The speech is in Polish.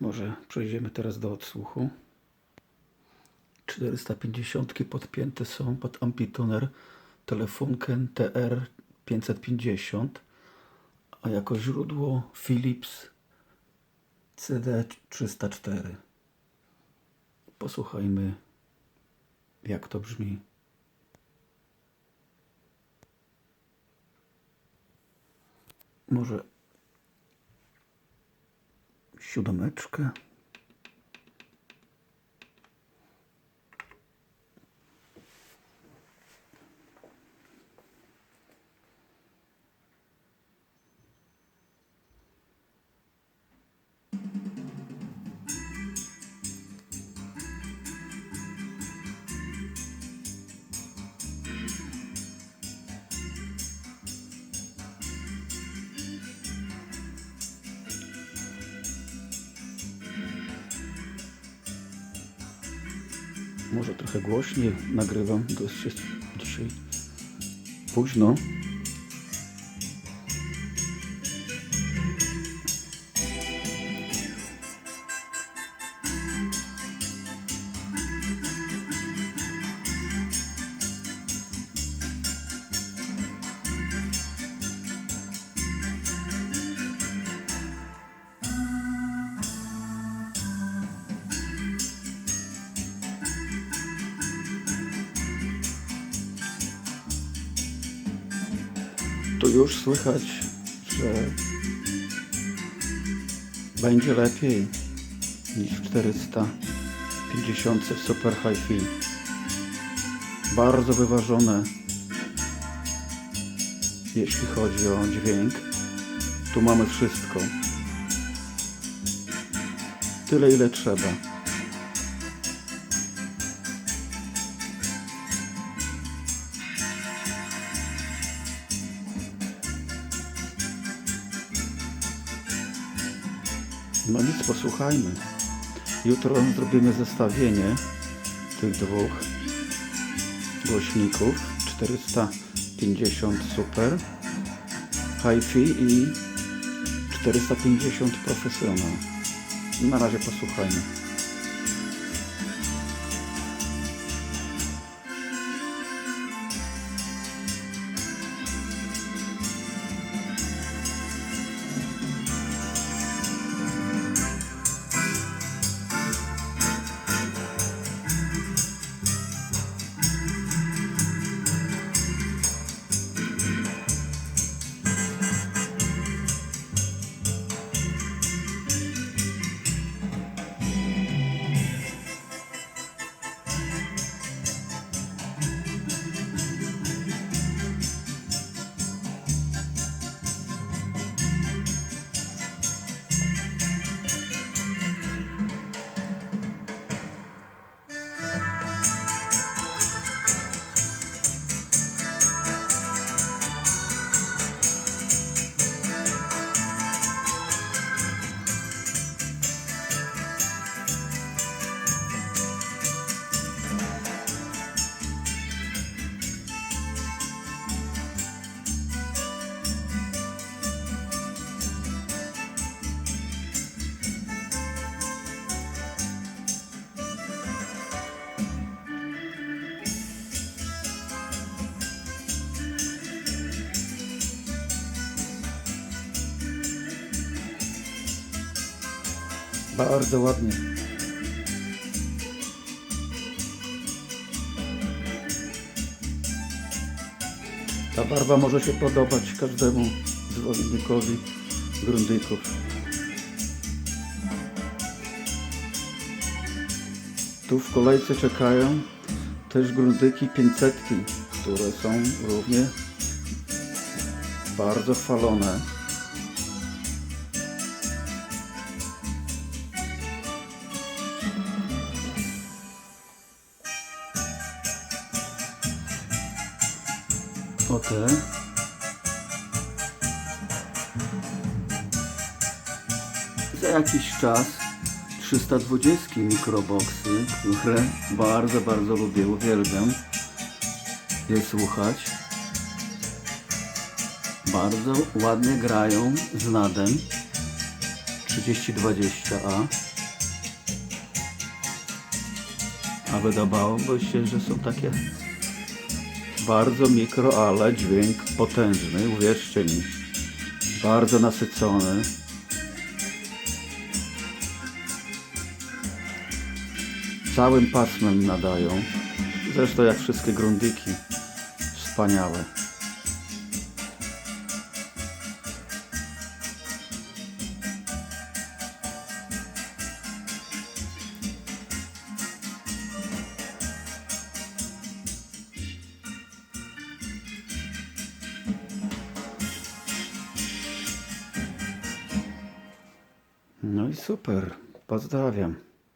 Może przejdziemy teraz do odsłuchu. 450 podpięte są pod ampituner telefunken TR550, a jako źródło Philips CD304. Posłuchajmy, jak to brzmi. Może siódemeczkę. Może trochę głośniej nagrywam, bo jest dzisiaj późno. Tu już słychać, że będzie lepiej niż w 450 w Super Hi-Fi. Bardzo wyważone, jeśli chodzi o dźwięk. Tu mamy wszystko. Tyle ile trzeba. No nic, posłuchajmy. Jutro zrobimy zestawienie tych dwóch głośników 450 Super Hi-Fi i 450 Professional. Na razie posłuchajmy. Bardzo ładnie. Ta barwa może się podobać każdemu zwolennikowi grundyków. Tu w kolejce czekają też grundyki 500, które są równie bardzo chwalone. kwotę. Za jakiś czas 320 mikroboxy, które bardzo, bardzo lubię, uwielbiam je słuchać. Bardzo ładnie grają z nadem 3020A. A wydawałoby się, że są takie bardzo mikro, ale dźwięk potężny, uwierzcie mi. Bardzo nasycony. Całym pasmem nadają. Zresztą jak wszystkie grundyki. Wspaniałe. No i super. Pozdrawiam.